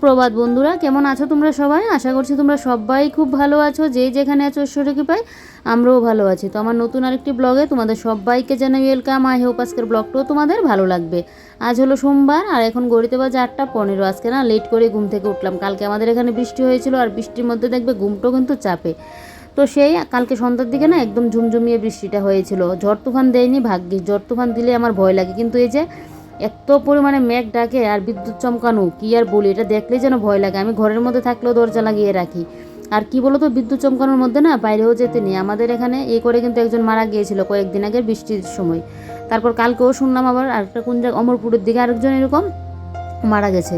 সুপ্রভাত বন্ধুরা, কেমন আছো তোমরা সবাই? আশা করছি তোমরা সবাই খুব ভালো আছো। যে যেখানে আছো ঈশ্বরের কৃপায়, আমরাও ভালো আছি। তো আমার নতুন আরেকটি ব্লগে তোমাদের সবাইকে জানাই ওয়েলকাম আই হোপ আজকের ব্লগটাও তোমাদের ভালো লাগবে। আজ হলো সোমবার, আর এখন গড়িতে বাজে আটটা পনেরো। আজকে না লেট করে ঘুম থেকে উঠলাম। কালকে আমাদের এখানে বৃষ্টি হয়েছিল, আর বৃষ্টির মধ্যে দেখবে ঘুমটাও কিন্তু চাপে। তো সেই কালকে সন্ধ্যার দিকে না একদম ঝুমঝুমিয়ে বৃষ্টিটা হয়েছিল। ঝড় তুফান দেয়নি, ভাগ্যিস। ঝড় তুফান দিলে আমার ভয় লাগে। কিন্তু এই যে এত পরিমাণে মেঘ ডাকে আর বিদ্যুৎ চমকানো, কি আর বলি? এটা দেখলেই যেন ভয় লাগে। আমি ঘরের মধ্যে থাকলেও দরজা লাগিয়ে রাখি। আর কি বলতো, বিদ্যুৎ চমকানোর মধ্যে না বাইরেও যেতে নেই। আমাদের এখানে এই করে কিন্তু একজন মারা গিয়েছিল কয়েকদিন আগে বৃষ্টির সময়। তারপর কালকেও শুনলাম আবার আরেকটা কোন জায়গা অমরপুরের দিকে আরেকজন এরকম মারা গেছে।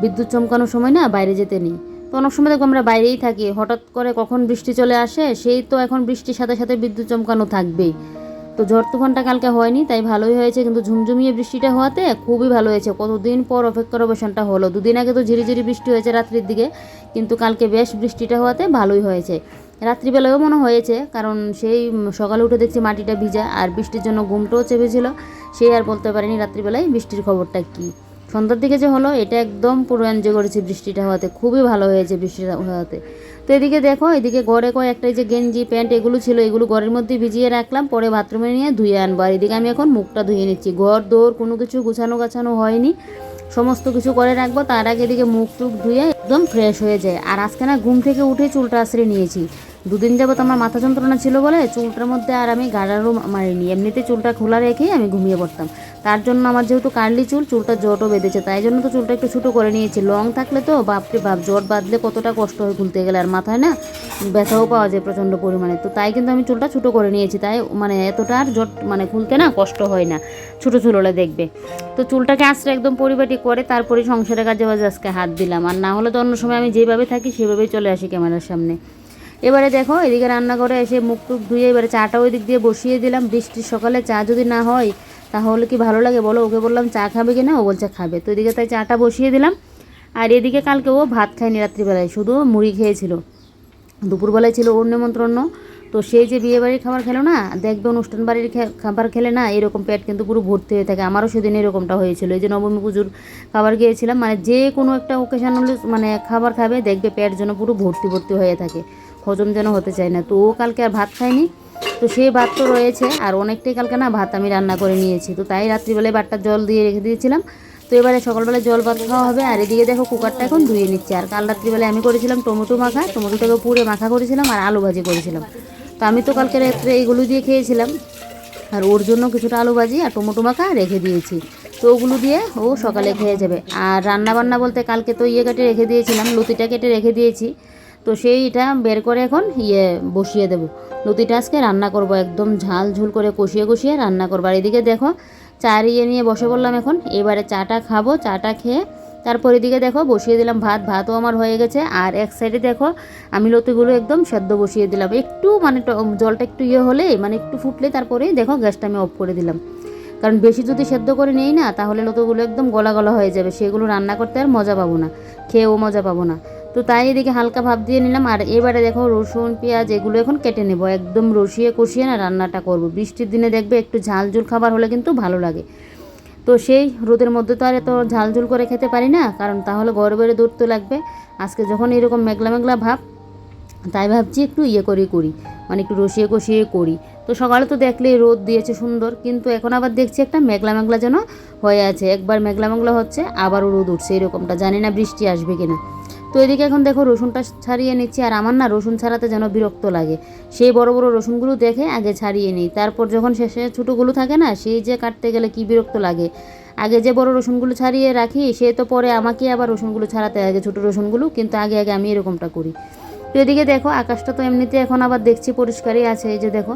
বিদ্যুৎ চমকানোর সময় না বাইরে যেতে নেই। তো অনেক সময় দেখব আমরা বাইরেই থাকি। হঠাৎ করে কখন বৃষ্টি চলে আসে, সেই তো এখন বৃষ্টির সাথে সাথে বিদ্যুৎ চমকানো থাকবেই। তো ঝড় তুফানটা কালকে হয়নি, তাই ভালোই হয়েছে, কিন্তু ঝুমঝুমিয়ে বৃষ্টিটা হওয়াতে খুবই ভালো হয়েছে। কতদিন পর অপেক্ষার অবসানটা হলো? দুদিন আগে তো ঝিরিঝিরি বৃষ্টি হয়েছে রাত্রির দিকে, কিন্তু কালকে বেশ বৃষ্টিটা হওয়াতে ভালোই হয়েছে। রাত্রিবেলায়ও মনে হয়েছে, কারণ সেই সকালে উঠে দেখছি মাটিটা ভিজা, আর বৃষ্টির জন্য ঘুমটাও চেপেছিল সেই আর বলতে পারিনি রাত্রিবেলায় বৃষ্টির খবরটা কী। সন্ধ্যার দিকে যে হলো, এটা একদম পুরো এনজয় করেছি বৃষ্টিটা হওয়াতে। খুবই ভালো হয়েছে বৃষ্টিটা হওয়াতে। তো এদিকে দেখো, এদিকে ঘরে কয়েকটা যে গেঞ্জি, প্যান্ট, এগুলো ছিল, এগুলো ঘরের মধ্যে ভিজিয়ে রাখলাম, পরে বাথরুমে নিয়ে ধুয়ে আনব। আর এদিকে আমি এখন মুখটা ধুয়ে নিচ্ছি। ঘর দৌড় কোনো কিছু গুছানো গাছানো হয়নি। সমস্ত কিছু করে রাখব। তার আগে এদিকে মুখ টুক ধুয়ে একদম ফ্রেশ হয়ে যায়। আর আজকে না ঘুম থেকে উঠে চুলটা আশ্রে নিয়েছি। দুদিন যাবত আমার মাথা যন্ত্রণা ছিল বলে চুলটার মধ্যে আর আমি গাড়ারও মারিনি। এমনিতে চুলটা খোলা রেখেই আমি ঘুমিয়ে পড়তাম। তার জন্য আমার যেহেতু কার্লি চুল চুলটা জটও বেঁধেছে। তাই জন্য তো চুলটা একটু ছোটো করে নিয়েছি। লং থাকলে তো বাপরে বাপ জট বাঁধলে কতটা কষ্ট হয় খুলতে গেলে। আর মাথায় না ব্যথাও পাওয়া যায় প্রচণ্ড পরিমাণে। তো তাই কিন্তু আমি চুলটা ছোটো করে নিয়েছি। তাই মানে এতটা আর জট মানে খুলতে না কষ্ট হয় না। ছোটো হলে দেখবে। তো চুলটাকে আশ্রে একদম পরিপাটি করে তারপরে সংসারের কাজে বাজে আজকে হাত দিলাম। আর না হলে তো অন্য সময় আমি যেভাবে থাকি সেভাবেই চলে আসি ক্যামেরার সামনে। এবারে দেখো, এদিকে রান্নাঘরে এসে মুখ টুক ধুয়ে এবারে চাটা ওই দিক দিয়ে বসিয়ে দিলাম। বৃষ্টির সকালে চা যদি না হয়, তাহলে কি ভালো লাগে বলো? ওকে বললাম, চা খাবে কি না? ও বলছে, খাবে। তো এদিকে তাই চাটা বসিয়ে দিলাম। আর এদিকে কালকে ও ভাত খায়নি রাত্রিবেলায়, শুধু মুড়ি খেয়েছিল। দুপুরবেলায় ছিল ওর নেমন্ত্রণ তো সেই যে বিয়ে বাড়ির খাবার খেলো না, দেখবে অনুষ্ঠান বাড়ির খাবার খেলে না এরকম পেট কিন্তু পুরো ভর্তি হয়ে থাকে। আমারও সেদিন এরকমটা হয়েছিল। এই যে নবমী পুজোর খাবার খেয়েছিলাম মানে যে কোনো একটা ওকেশন হলে মানে খাবার খাবে, দেখবে পেট যেন পুরো ভর্তি ভর্তি হয়ে থাকে। হজম যেন হতে চায় না। তো ও কালকে আর ভাত খায়নি। তো সেই ভাত তো রয়েছে, আর অনেকটাই কালকে না ভাত আমি রান্না করে নিয়েছি। তো তাই রাত্রিবেলায় ভাতটা জল দিয়ে রেখে দিয়েছিলাম। তো এবারে সকালবেলায় জল ভাত খাওয়া হবে, আর এদিকে দেখো কুকারটা এখন ধুয়ে নিচ্ছে। আর কাল রাত্রিবেলায় আমি করেছিলাম টমেটো মাখা। টমেটোটাকে পুড়ে মাখা করেছিলাম আর আলু ভাজি করেছিলাম। তো আমি তো কালকে রাত্রে এইগুলো দিয়ে খেয়েছিলাম। আর ওর জন্য কিছুটা আলু ভাজি আর টমেটো মাখা রেখে দিয়েছি। তো ওগুলো দিয়ে ও সকালে খেয়ে যাবে। আর রান্না বান্না বলতে কালকে তো ইয়ে কেটে রেখে দিয়েছিলাম, লতিটা কেটে রেখে দিয়েছি। তো সেইটা বের করে এখন ইয়ে বসিয়ে দেবো। লতিটা আজকে রান্না করব একদম ঝাল ঝুল করে কষিয়ে কষিয়ে রান্না করব। আর এদিকে দেখো, চা ইয়ে নিয়ে বসে বললাম এখন। এবারে চাটা খাব, চাটা খেয়ে তারপর এদিকে দেখো বসিয়ে দিলাম ভাত, ভাতও আমার হয়ে গেছে। আর এক সাইডে দেখো আমি লতিগুলো একদম সেদ্ধ বসিয়ে দিলাম। একটু মানে জলটা একটু ইয়ে হলে মানে একটু ফুটলে তারপরে দেখো গ্যাসটা আমি অফ করে দিলাম। কারণ বেশি যদি সেদ্ধ করে নেই না, তাহলে লতগুলো একদম গলা গলা হয়ে যাবে। সেগুলো রান্না করতে আর মজা পাবো না। খেয়েও মজা পাবো না। তো তাই এদিকে হালকা ভাব দিয়ে নিলাম। আর এবারে দেখো রসুন, পেঁয়াজ, এগুলো এখন কেটে নেব। একদম রসিয়ে কষিয়ে না রান্নাটা করব। বৃষ্টির দিনে দেখবে একটু ঝাল ঝুল খাবার হলে কিন্তু ভালো লাগে। তো সেই রোদের মধ্যে তো আর এত ঝাল ঝুল করে খেতে পারি না, কারণ তাহলে ঘরে বেড়ে দৌড়তে লাগবে। আজকে যখন এরকম মেঘলা মেঘলা ভাব, তাই ভাবছি একটু ইয়ে করে, করি। মানে একটু রসিয়ে কষিয়ে করি। তো সকালে তো দেখলে রোদ দিয়েছে সুন্দর, কিন্তু এখন আবার দেখছি একটা মেঘলা মেঘলা যেন হয়ে আছে। একবার মেঘলা মেঘলা হচ্ছে, আবারও রোদ উঠছে এরকমটা। জানি না বৃষ্টি আসবে কিনা। তো এদিকে এখন দেখো রসুনটা ছাড়িয়ে নিচ্ছি, আর আমার না রসুন ছাড়াতে যেন বিরক্ত লাগে। সেই বড় বড় রসুনগুলো দেখে আগে ছাড়িয়ে নিই। তারপর যখন শেষে ছোটোগুলো থাকে না, সেই যে কাটতে গেলে কি বিরক্ত লাগে। আগে যে বড় রসুনগুলো ছাড়িয়ে রাখি, সে তো পরে আমাকে আবার রসুনগুলো ছাড়াতে আগে ছোটো রসুনগুলো, কিন্তু আগে আগে আমি এরকমটা করি। তো এদিকে দেখো, আকাশটা তো এমনিতে এখন আবার দেখছি পরিষ্কারই আছে, এই যে দেখো।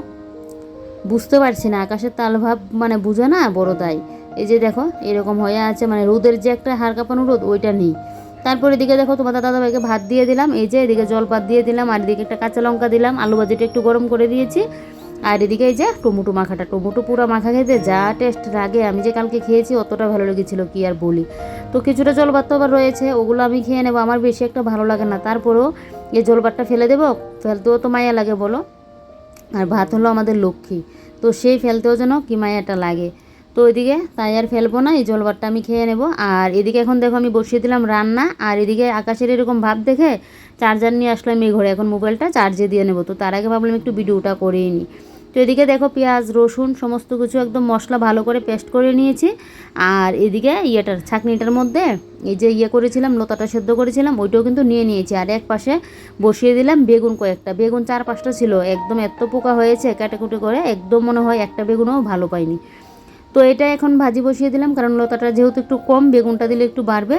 বুঝতে পারছি না, আকাশের তালভাব মানে বুঝে না বড় তাই। এই যে দেখো, এরকম হয়ে আছে মানে রোদের যে একটা হাড় কাঁপানো রোদ, ওইটা নেই। তারপর এদিকে দেখো তোমার দাদা ভাইকে ভাত দিয়ে দিলাম, এই যে এদিকে জলপাত দিয়ে দিলাম, আর এদিকে একটা কাঁচা লঙ্কা দিলাম, আলু ভাজিটা একটু গরম করে দিয়েছি। আর এদিকে এই যে টমেটো মাখাটা, টমেটো পুরো মাখা খেতে যা টেস্ট লাগে, আমি যে কালকে খেয়েছি, অতটা ভালো লেগেছিল, কি আর বলি। তো কিছুটা জলপাত আবার রয়েছে, ওগুলো আমি খেয়ে নেব, আমার বেশি একটা ভালো লাগে না। তারপরেও এই জলপাতটা ফেলে দেবো, ফেলতেও তো মায়া লাগে বলো। আর ভাত হলো আমাদের লক্ষ্মী। তো সেই ফেলতেও যেন কি মায়াটা লাগে। তো ওইদিকে তাই আর ফেলব না, এই জলবারটা আমি খেয়ে নেব। আর এদিকে এখন দেখো আমি বসিয়ে দিলাম রান্না, আর এদিকে আকাশের এরকম ভাব দেখে চার্জার নিয়ে আসলাম এই ঘরে। এখন মোবাইলটা চার্জে দিয়ে নেব। তো তার আগে ভাবলাম একটু ভিডিওটা করেই নিই তো এদিকে দেখো পেঁয়াজ, রসুন, সমস্ত কিছু একদম মশলা ভালো করে পেস্ট করে নিয়েছি। আর এদিকে ইয়েটার ছাঁকনিটার মধ্যে এই যে ইয়ে করেছিলাম, লতাটা সেদ্ধ করেছিলাম, ওইটাও কিন্তু নিয়ে নিয়েছি। আর এক পাশে বসিয়ে দিলাম বেগুন কয়েকটা। বেগুন চার পাঁচটা ছিল, একদম এত পোকা হয়েছে কাটাকুটি করে, একদম মনে হয় একটা বেগুনও ভালো পাইনি। তো এটা এখন ভাজি বসিয়ে দিলাম, কারণ লতাটা যেহেতু একটু কম, বেগুনটা দিলে একটু বাড়বে।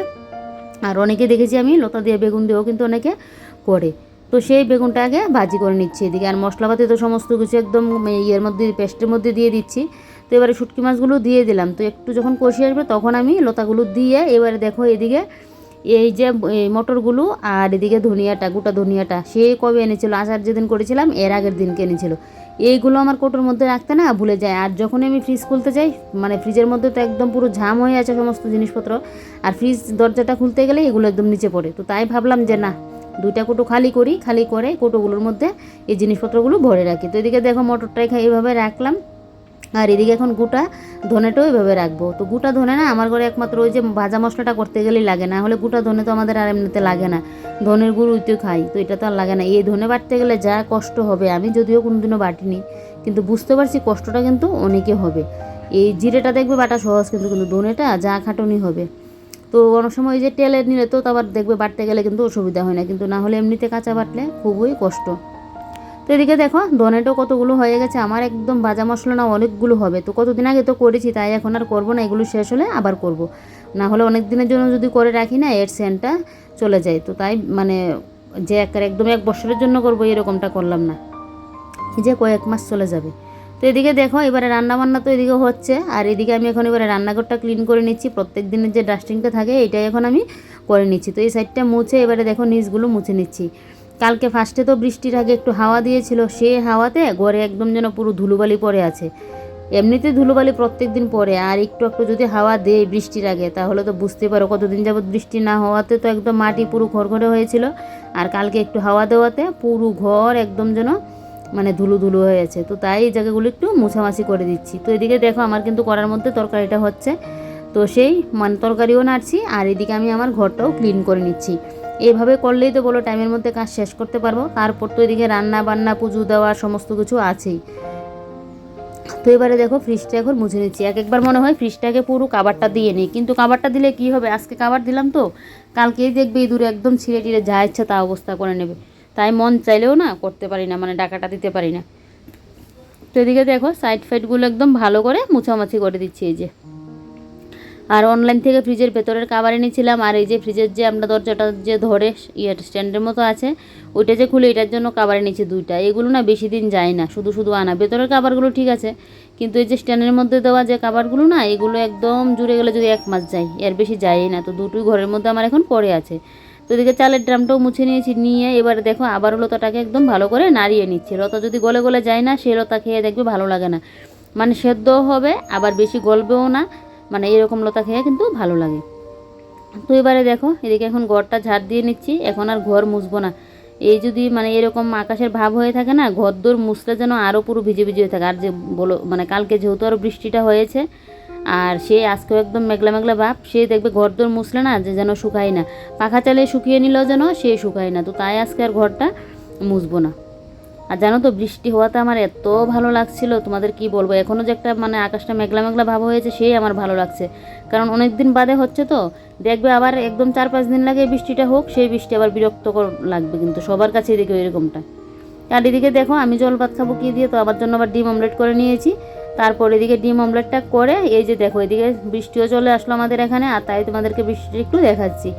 আর অনেকে দেখেছি আমি লতা দিয়ে বেগুন দিয়েও কিন্তু অনেকে করে। তো সেই বেগুনটা আগে ভাজি করে নিচ্ছি এদিকে। আর মশলাপাতি তো সমস্ত কিছু একদম ইয়ের মধ্যে, পেস্টের মধ্যে দিয়ে দিচ্ছি। তো এবারে শুটকি মাছগুলো দিয়ে দিলাম। তো একটু যখন কষি আসবে তখন আমি লতাগুলো দিয়ে এবারে দেখো এদিকে এই যে মটরগুলো আর এদিকে ধনিয়াটা, গোটা ধনিয়াটা, সে কবে এনেছিল? আচার যেদিন করেছিলাম, এর আগের দিনকে এনেছিল। এইগুলো আমার কোটোর মধ্যে রাখতে না ভুলে যায়। আর যখনই আমি ফ্রিজ খুলতে যাই মানে ফ্রিজের মধ্যে তো একদম পুরো ঝাম হয়ে আছে সমস্ত জিনিসপত্র, আর ফ্রিজ দরজাটা খুলতে গেলে এগুলো একদম নিচে পড়ে। তো তাই ভাবলাম যে না দুইটা কোটো খালি করি, খালি করে কোটোগুলোর মধ্যে এই জিনিসপত্রগুলো ভরে রাখি। তো এদিকে দেখো মটরটা এইভাবে রাখলাম। আর এদিকে এখন গোটা ধনেটাও এইভাবে রাখব। তো গোটা ধনে না আমার ঘরে একমাত্র ওই যে ভাজা মশলাটা করতে গেলেই লাগে না। হলে গোটা ধনে তো আমাদের আর এমনিতে লাগে না। ধনের গুঁড়ো তো খাই, তো এটা তো আর লাগে না। এই ধনে বাটতে গেলে যা কষ্ট হবে, আমি যদিও কোনোদিনও বাটিনি, কিন্তু বুঝতে পারছি কষ্টটা কিন্তু অনেকে হবে। এই জিরেটা দেখবে বাটা সহজ, কিন্তু কিন্তু ধনেটা যা খাটনি হবে। তো অনেক সময় ওই যে তেলে নিলে তো আবার দেখবে বাটতে গেলে কিন্তু অসুবিধা হয় না, কিন্তু না হলে এমনিতে কাঁচা বাটলে খুবই কষ্ট। তো এদিকে দেখো ধনেটাও কতগুলো হয়ে গেছে, আমার একদম ভাজা মশলা না অনেকগুলো হবে, তো কতদিন আগে তো করেছি, তাই এখন আর করব না, এগুলো শেষ হলে আবার করব। না হলে অনেক দিনের জন্য যদি করে রাখি না, এর সেন্টটা চলে যায়, তো তাই মানে যে এক একদম এক বছরের জন্য করব, এরকমটা করলাম না। যে কয়েক মাস চলে যাবে। তো এদিকে দেখো, এবারে রান্না বান্না তো এদিকে হচ্ছে। আর এদিকে আমি এখন এবারে রান্নাঘরটা ক্লিন করে নিচ্ছি। প্রত্যেক দিনের যে ডাস্টিংটা থাকে এটাই এখন আমি করে নিচ্ছি। তো এই সাইডটা মুছে এবারে দেখো, নিচগুলো মুছে নিচ্ছি। কালকে ফার্স্টে তো বৃষ্টির আগে একটু হাওয়া দিয়েছিল, সে হাওয়াতে ঘরে একদম যেন পুরো ধুলোবালি পড়ে আছে। এমনিতে ধুলোবালি প্রত্যেক দিন পরে আর একটু একটু যদি হাওয়া দেয় বৃষ্টির আগে, তাহলে তো বুঝতে পারো কতদিন যাবত বৃষ্টি না হওয়াতে তো একদম মাটি পুরো ঘরঘরে হয়েছিল। আর কালকে একটু হাওয়া দেওয়াতে পুরো ঘর একদম যেন মানে ধুলো ধুলো হয়ে হয়েছে তো তাই এই জায়গাগুলো একটু মুছামাছি করে দিচ্ছি। তো এদিকে দেখো আমার কিন্তু করার মধ্যে তরকারিটা হচ্ছে। তো সেই মানে তরকারিও নাড়ছি আর এদিকে আমি আমার ঘরটাও ক্লিন করে নিচ্ছি। এভাবে করলেই তো বলো টাইমের মধ্যে কাজ শেষ করতে পারব। তারপর তো এদিকে রান্না বান্না, পুজো দেওয়া সমস্ত কিছু আছেই। তো এবারে দেখো ফ্রিজটা এখন মুছে নিচ্ছি। এক একবার মনে হয় ফ্রিজটাকে পুরো কাবারটা দিয়ে নিই। কিন্তু কাবারটা দিলে কি হবে? আজকে কাবার দিলাম তো? কালকেই দেখবে এই দূরে একদম ছিঁড়ে টিড়ে যা ইচ্ছা তা অবস্থা করে নেবে। তাই মন চাইলেও না করতে পারি না মানে ডাকাটা দিতে পারি না। তো এদিকে দেখো সাইড ফাইডগুলো একদম ভালো করে মুছামাছি করে দিচ্ছি এই যে। আর অনলাইন থেকে ফ্রিজের ভেতরের কাবার এনেছিলাম, আর এই যে ফ্রিজের যে আমরা দরজাটা যে ধরে ইয়ে স্ট্যান্ডের মতো আছে, ওইটা যে খুলে এটার জন্য কাবার এনেছি দুইটা। এগুলো না বেশি দিন যায় না, শুধু শুধু আনা। ভেতরের কাবারগুলো ঠিক আছে, কিন্তু এই যে স্ট্যান্ডের মধ্যে দেওয়া যে কাবারগুলো না, এগুলো একদম জুড়ে গেলে যদি এক মাস যায়, এর বেশি যায়ই না। তো দুটোই ঘরের মধ্যে আমার এখন পড়ে আছে। তো এদিকে চালের ড্রামটাও মুছে নিয়েছি, নিয়ে এবারে দেখো আবার লতাটাকে একদম ভালো করে নাড়িয়ে নিচ্ছে। লতা যদি গলে গলে যায় না, সে লতা খেয়ে দেখবে ভালো লাগে না। মানে সেদ্ধও হবে, আবার বেশি গলবেও না মানে এরকম লতা খেয়ে কিন্তু ভালো লাগে। তো এবারে দেখো, এদিকে এখন ঘরটা ঝাড় দিয়ে নিচ্ছি, এখন আর ঘর মুছবো না। এই যদি মানে এরকম আকাশের ভাব হয়ে থাকে না ঘর দোর মুছলে যেন আরও পুরো ভিজে ভিজে হয়ে থাকে। আর যে বলো মানে কালকে যেহেতু আরও বৃষ্টিটা হয়েছে আর সে আজকেও একদম মেঘলা মেঘলা ভাব। সে দেখবে ঘর দোর মুছলে না যে যেন শুকায় না। পাখা চালিয়ে শুকিয়ে নিলেও যেন সে শুকায় না। তো তাই আজকে আর ঘরটা মুছবো না। আর জানো তো, বৃষ্টি হওয়াতে আমার এত ভালো লাগছিল। তোমাদের কি বলব? এখনও যে একটা মানে আকাশটা মেঘলা মেঘলা ভাব হয়েছে, সেই আমার ভালো লাগছে। কারণ অনেক দিন বাদে হচ্ছে তো, দেখবে আবার একদম চার পাঁচ দিন লাগে বৃষ্টিটা হোক, সেই বৃষ্টি আবার বিরক্তকর লাগবে কিন্তু সবার কাছে দেখবে এরকমটা। আর এদিকে দেখো, আমি জল ভাত খাব কি দিয়ে, তো আমার জন্য আবার ডিম অমলেট করে নিয়েছি। তারপর এদিকে ডিম অমলেটটা করে, এই যে দেখো, এদিকে বৃষ্টিও চলে আসলো আমাদের এখানে, আর তাই তোমাদেরকে বৃষ্টিটা একটু দেখাচ্ছি।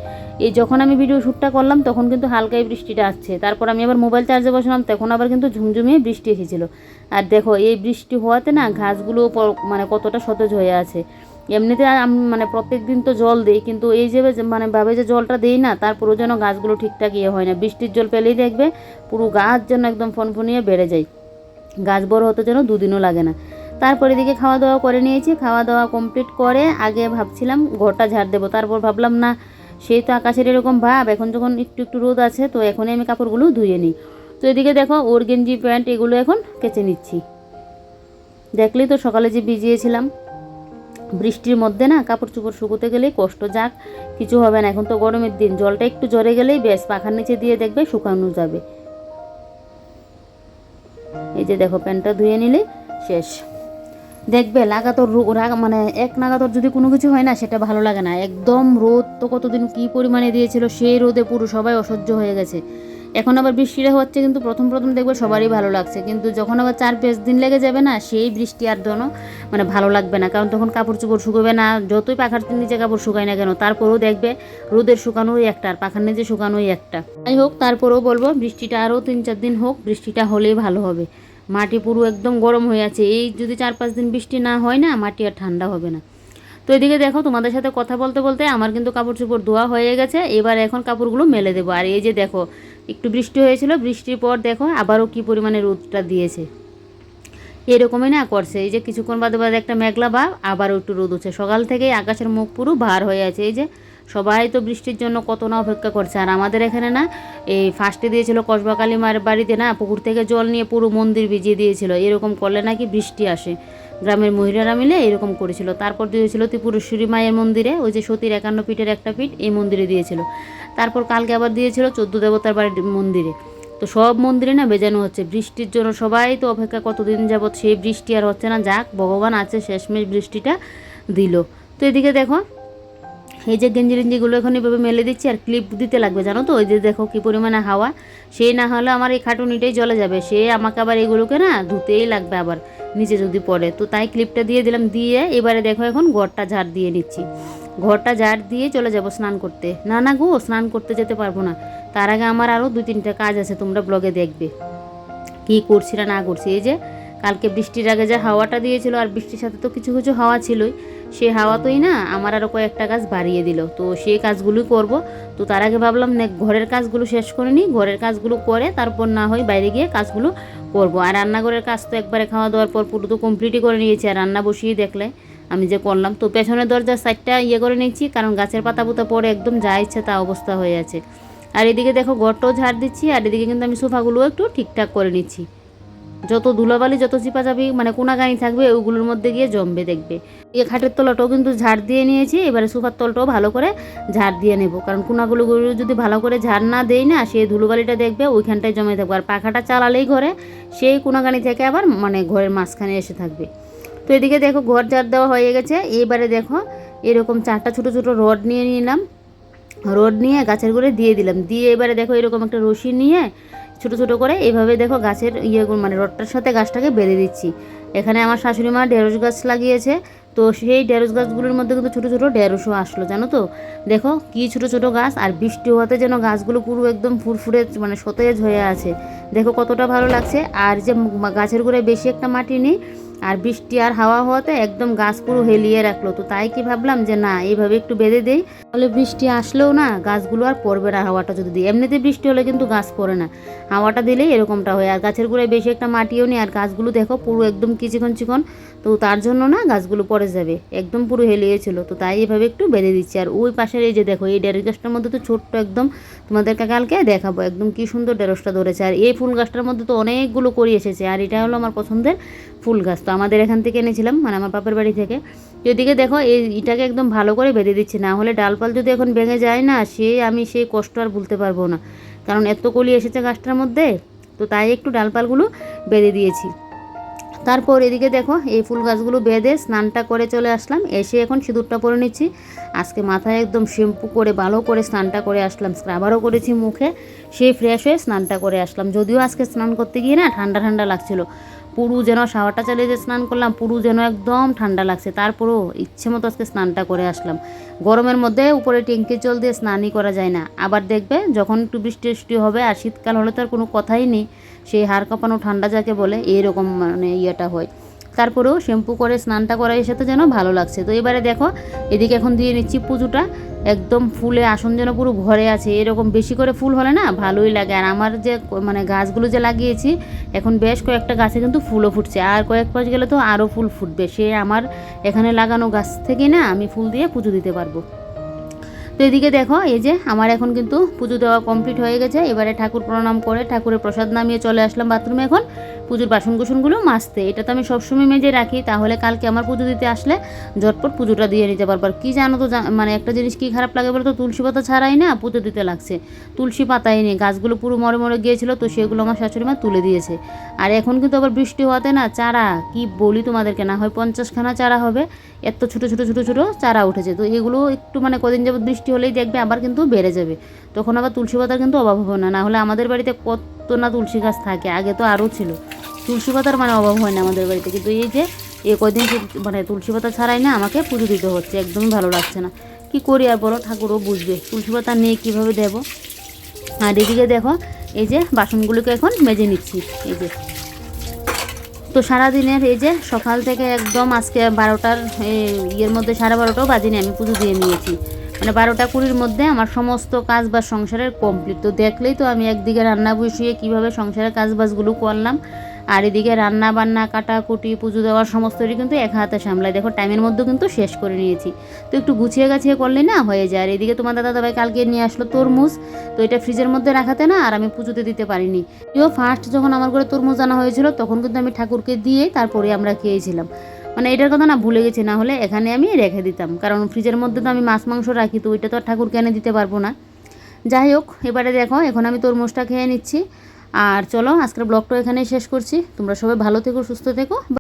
এই যখন আমি ভিডিও শ্যুটটা করলাম, তখন কিন্তু হালকাই বৃষ্টিটা আসছে। তারপর আমি আবার মোবাইল চার্জে বসলাম, তখন আবার কিন্তু ঝুমঝুমিয়ে বৃষ্টি এসেছিল। আর দেখো, এই বৃষ্টি হওয়াতে না ঘাসগুলো মানে কতটা সতেজ হয়ে আছে। এমনিতে মানে প্রত্যেক দিন তো জল দিই, কিন্তু এই যে মানে ভাবে যে জলটা দিই না, তারপরেও যেন গাছগুলো ঠিকঠাক ইয়ে হয় না। বৃষ্টির জল পেলেই দেখবে পুরো গাছ যেন একদম ফনফনিয়ে বেড়ে যায়। গাছ বড় হতে যেন দুদিনও লাগে না। তারপরে এদিকে খাওয়া দাওয়া করে নিয়েছি। খাওয়া দাওয়া কমপ্লিট করে আগে ভাবছিলাম ঘরটা ঝাড় দেবো। তারপর ভাবলাম, না, সেই তো আকাশের এরকম ভাব। এখন যখন একটু একটু রোদ আছে, তো এখনই আমি কাপড়গুলো ধুয়ে নিই। তো এদিকে দেখো, ওর গেঞ্জি, প্যান্ট এগুলো এখন কেচে নিচ্ছি। দেখলেই তো সকালে যে ভিজিয়েছিলাম। বৃষ্টির মধ্যে না কাপড় চোপড় শুকোতে গেলেই কষ্ট যাক, কিছু হবে না। এখন তো গরমের দিন, জলটা একটু জ্বরে গেলেই বেশ পাখার নিচে দিয়ে দেখবে শুকানো যাবে। এই যে দেখো, প্যান্টটা ধুয়ে নিলে শেষ। দেখবে লাগাতর মানে এক নাগাতর যদি কোনো কিছু হয় না, সেটা ভালো লাগে না। একদম রোদ তো কতদিন কী পরিমাণে দিয়েছিল, সেই রোদে পুরো সবাই অসহ্য হয়ে গেছে। এখন আবার বৃষ্টিটা হচ্ছে, কিন্তু প্রথম প্রথম দেখবে সবারই ভালো লাগছে। কিন্তু যখন আবার চার পাঁচ দিন লেগে যাবে না, সেই বৃষ্টি আর জন্য মানে ভালো লাগবে না। কারণ তখন কাপড় চোপড় শুকোবে না, যতই পাখার নিচে কাপড় শুকায় না কেন, তারপরেও দেখবে রোদের শুকানোই একটা আর পাখার নিচে শুকানোই একটা। যাই হোক, তারপরেও বলব, বৃষ্টিটা আরও তিন চার দিন হোক, বৃষ্টিটা হলেই ভালো হবে। মাটি পুরো একদম গরম হয়ে আছে। এই যদি চার পাঁচ দিন বৃষ্টি না হয় না, মাটি আর ঠান্ডা হবে না। তো এদিকে দেখো, তোমাদের সাথে কথা বলতে বলতে আমার কিন্তু কাপড় চোপড় ধোয়া হয়ে গেছে। এবার এখন কাপড়গুলো মেলে দেবো। আর এই যে দেখো, একটু বৃষ্টি হয়েছিল। বৃষ্টির পর দেখো, আবারও কি পরিমাণে রোদটা দিয়েছে। এরকমই না করছে। এই যে কিছুক্ষণ বাদে বাদে একটা মেঘলা ভাব, আবারও একটু রোদ উঠছে সকাল থেকেই আকাশের মুখ পুরো ভার হয়ে আছে। এই যে সবাই তো বৃষ্টির জন্য কত না অপেক্ষা করছে। আর আমাদের এখানে না, এই ফার্স্টে দিয়েছিল কসবা মায়ের বাড়িতে না, পুকুর থেকে জল নিয়ে পুরো মন্দির ভিজিয়ে দিয়েছিল। এরকম করলে নাকি বৃষ্টি আসে। গ্রামের মহিলারা মিলে এরকম করেছিল। তারপর দিয়েছিল ত্রিপুরেশ্বরী মায়ের মন্দিরে, ওই যে সতীর একান্ন পিঠের একটা পিঠ, এই মন্দিরে দিয়েছিল। তারপর কালকে আবার দিয়েছিল চোদ্দ দেবতার বাড়ির মন্দিরে। তো সব মন্দিরে না বেজানো হচ্ছে। বৃষ্টির জন্য সবাই তো অপেক্ষা কতদিন যাবৎ সেই বৃষ্টি আর হচ্ছে না। যাক, ভগবান আছে, শেষমেশ বৃষ্টিটা দিল। তো এদিকে দেখো এই যে গেঞ্জি টেঞ্জিগুলো এখন এভাবে মেলে দিচ্ছি আর ক্লিপ দিতে লাগবে, জানো তো? ওই যে দেখো কী পরিমাণে হাওয়া। সে না হলে আমার এই খাটুনিটাই জ্বলে যাবে। সে আমাকে আবার এগুলোকে না ধুতেই লাগবে আবার নিচে যদি পড়ে। তো তাই ক্লিপটা দিয়ে দিলাম, দিয়ে এবারে দেখো এখন ঘরটা ঝাড় দিয়ে নিচ্ছি। ঘরটা ঝাড় দিয়ে চলে যাব স্নান করতে। না না গো, স্নান করতে যেতে পারব না। তার আগে আমার আরও দুই তিনটা কাজ আছে, তোমরা ব্লগে দেখবে। কি করছি না না করছি। এই যে কালকে বৃষ্টির আগে যে হাওয়াটা দিয়েছিল, আর বৃষ্টির সাথে তো কিছু কিছু হাওয়া ছিলই। সেই হাওয়াতেই না আমার আরও কয়েকটা কাজ বাড়িয়ে দিল। তো সেই কাজগুলোই করব। তো তার আগে ভাবলাম না, ঘরের কাজগুলো শেষ করে নিই। ঘরের কাজগুলো করে তারপর না হয় বাইরে গিয়ে কাজগুলো করব। আর রান্নাঘরের কাজ তো একবারে খাওয়া দাওয়ার পর পুরো তো কমপ্লিটই করে নিয়েছি। আর রান্না বসিয়ে দেখলে আমি যে করলাম, তো পেছনের দরজার সাইডটা ইয়ে করে নিয়েছি। কারণ গাছের পাতা পুতা পরে একদম যা ইচ্ছে তা অবস্থা হয়ে আছে। আর এদিকে দেখো ঘরটাও ঝাড় দিচ্ছি। আর এদিকে কিন্তু আমি সোফাগুলো একটু ঠিকঠাক করে নিচ্ছি। যত ধুলাবালি, যত চিপাচাপি মানে কোনাগানি থাকবে, ওগুলোর মধ্যে গিয়ে জমবে দেখবে। এই খাটের তলাটাও কিন্তু ঝাড় দিয়ে নিয়েছি, এবারে সোফার তলটাও ভালো করে ঝাড় দিয়ে নেব। কারণ কোনাগুলো যদি ভালো করে ঝাড় না দেই না সেই ধুলোবালিটা দেখবে, ওইখানটায় জমে থাকবে। আর পাখাটা চালালেই ঘরে, সেই কোনাগানি থেকে আবার মানে ঘরের মাঝখানে এসে থাকবে। তো এদিকে দেখো, ঘর ঝাড় দেওয়া হয়ে গেছে। এবারে দেখো, এরকম চারটা ছোটো ছোটো রড নিয়ে নিলাম। রড নিয়ে গাছের গোড়ে দিয়ে দিলাম। দিয়ে এবারে দেখো, এরকম একটা রশি নিয়ে ছোট ছোট করে। এইভাবে দেখো গাছের ইয়ে মানে রডটার সাথে গাছটাকে বেঁধে দিচ্ছি। এখানে আমার শাশুড়ি মা ঢেঁড়স গাছ লাগিয়েছে। তো সেই ঢেঁড়স গাছগুলোর মধ্যে কিন্তু ছোটো ছোটো ঢেঁড়সও আসলো, জানো তো? দেখো কি ছোট ছোট গাছ, আর বৃষ্টি হওয়াতে যেন গাছগুলো পুরো একদম ফুরফুরে মানে সতেজ হয়ে আছে। দেখো কতটা ভালো লাগছে। আর যে গাছের গোড়ায় বেশি একটা মাটি নেই আর বৃষ্টি আর হাওয়া হওয়াতে একদম গাছ পুরো হেলিয়ে রাখল। তো তাই কি ভাবলাম যে না, এইভাবে একটু বেঁধে দেই। তাহলে বৃষ্টি আসলেও না, গাছগুলো আর পড়বে না হাওয়াটা যদি দিই। এমনিতে বৃষ্টি হলে কিন্তু গাছ পড়ে না। হাওয়াটা দিলেই এরকমটা হয়। আর গাছের গোড়ায় বেশি একটা মাটিও নেই। আর গাছগুলো দেখো পুরো একদম চিকন চিকন। তো তার জন্য না গাছগুলো পড়ে যাবে। একদম পুরো হেলিয়েছিল। তো তাই এভাবে একটু বেঁধে দিচ্ছি। আর ওই পাশের এই যে দেখো, এই ডেরেস গাছটার মধ্যে তো ছোট্ট একদম তোমাদেরকে কালকে দেখাবো। একদম কি সুন্দর ডেরসটা ধরেছে। আর এই ফুল গাছটার মধ্যে তো অনেকগুলো করি এসেছে। আর এটা হলো আমার পছন্দের ফুল গাছ। তো আমাদের এখান থেকে এনেছিলাম মানে আমার বাপের বাড়ি থেকে। এদিকে দেখো, এই ইটাকে একদম ভালো করে বেঁধে দিচ্ছি। না হলে ডালপাল যদি এখন ভেঙে যায় না, সে আমি সেই কষ্ট আর ভুলতে পারব না। কারণ এত কলি এসেছে গাছটার মধ্যে, তো তাই একটু ডালপালগুলো বেঁধে দিয়েছি। তারপর এদিকে দেখো, এই ফুল গাছগুলো বেঁধে স্নানটা করে চলে আসলাম। এসে এখন সিঁদুরটা পরে নিচ্ছি। আজকে মাথায় একদম শ্যাম্পু করে, ভালো করে স্নানটা করে আসলাম। স্ক্রাবারও করেছি মুখে। সেই ফ্রেশ হয়ে স্নানটা করে আসলাম। যদিও আজকে স্নান করতে গিয়ে না ঠান্ডা ঠান্ডা লাগছিল। পুরু যেন শাওয়ারটা চালিয়ে যে স্নান করলাম, পুরু যেন একদম ঠান্ডা লাগছে। তারপরেও ইচ্ছে মতো আজকে স্নানটা করে আসলাম। গরমের মধ্যে উপরে ট্যাঙ্কি জল দিয়ে স্নানই করা যায় না। আবার দেখবে যখন একটু বৃষ্টি বৃষ্টি হবে আর শীতকাল হলে তো আর কোনো কথাই নেই, সেই হাড় কাঁপানো ঠান্ডা যাকে বলে এইরকম মানে ইয়েটা হয়। তারপরেও শ্যাম্পু করে, স্নানটা করা এসে তো যেন ভালো লাগছে। তো এবারে দেখো, এদিকে এখন দিয়ে নিচ্ছি পুজোটা। একদম ফুলে আসন যেন পুরো ভরে আছে। এরকম বেশি করে ফুল হলে না ভালোই লাগে। আর আমার যে মানে গাছগুলো যে লাগিয়েছি, এখন বেশ কয়েকটা গাছে কিন্তু ফুলও ফুটছে। আর কয়েক মাস গেলে তো আরও ফুল ফুটবে। সে আমার এখানে লাগানো গাছ থেকে না আমি ফুল দিয়ে পুজো দিতে পারব। তো এদিকে দেখো, এই যে আমার এখন কিন্তু পুজো দেওয়া কমপ্লিট হয়ে গেছে। এবারে ঠাকুর প্রণাম করে ঠাকুরের প্রসাদ নামিয়ে চলে আসলাম বাথরুমে এখন। পুজোর বাসন কুসনগুলো মাজতে। এটা তো আমি সবসময় মেজে রাখি, তাহলে কালকে আমার পুজো দিতে আসলে ঝটপট পুজোটা দিয়ে নিতে পারব। আর কী জানো তো মানে একটা জিনিস কী খারাপ লাগে বলো তো তুলসী পাতা ছাড়াই না পুজো দিতে লাগছে। তুলসী পাতাই নেই, গাছগুলো পুরো মরে মরে গিয়েছিল তো সেগুলো আমার শাশুড়ি মা তুলে দিয়েছে। আর এখন কিন্তু আবার বৃষ্টি হওয়াতে না চারা, কি বলি তোমাদেরকে, না হয় পঞ্চাশখানা চারা হবে। এত ছোটো ছোটো ছোটো ছোটো চারা উঠেছে। তো এগুলো একটু মানে কদিন যাবত বৃষ্টি হলেই দেখবে আবার কিন্তু বেড়ে যাবে। তখন আবার তুলসী পাতার কিন্তু অভাব হবে না। না হলে আমাদের বাড়িতে কত না তুলসী গাছ থাকে, আগে তো আরও ছিল। তুলসী পাতার মানে অভাব হয় না আমাদের বাড়িতে। কিন্তু এই যে এ কদিন মানে তুলসী পাতা ছাড়াই না আমাকে পুজো দিতে হচ্ছে একদমই ভালো লাগছে না। কি করি আর বলো? ঠাকুরও বুঝবে। তুলসী পাতা নিয়ে কীভাবে দেবো? আর এদিকে দেখো, এই যে বাসনগুলোকে এখন মেজে নিচ্ছি, এই যে। তো সারাদিনের এই যে, সকাল থেকে একদম আজকে বারোটার ইয়ের মধ্যে সাড়ে বারোটাও বাজিনি, আমি পুজো দিয়ে নিয়েছি। মানে বারোটা কুড়ির মধ্যে আমার সমস্ত কাজ বা সংসারের কমপ্লিট তো দেখলেই তো আমি একদিকে রান্না বসিয়ে কীভাবে সংসারের কাজ বাজগুলো করলাম আর এদিকে রান্না বান্না কাটাকুটি পুজো দেওয়ার সমস্তই কিন্তু এক হাতে সামলাই। দেখো, টাইমের মধ্যে কিন্তু শেষ করে নিয়েছি। তো একটু গুছিয়ে গাছিয়ে করলে না হয়ে যায়। আর এদিকে তোমার দাদা ভাই কালকে নিয়ে আসলো তরমুজ। তো এটা ফ্রিজের মধ্যে রাখাতে না আর আমি পুজোতে দিতে পারিনি। ইও ফার্স্ট যখন আমার ঘরে তরমুজ আনা হয়েছিল, তখন কিন্তু আমি ঠাকুরকে দিয়ে তারপরে আমরা খেয়েছিলাম। মানে এটার কথা না ভুলে গেছি, না হলে এখানে আমি রেখে দিতাম। কারণ ফ্রিজের মধ্যে তো আমি মাছ, মাংস রাখি, তো ওইটা তো আর ঠাকুরকে এনে দিতে পারব না। যাই হোক, এবারে দেখো, এখন আমি তরমুজটা খেয়ে নিচ্ছি। আর চলো আজকের ব্লগটা এখানেই শেষ করছি। তোমরা সবাই ভালো থেকো সুস্থ থেকো।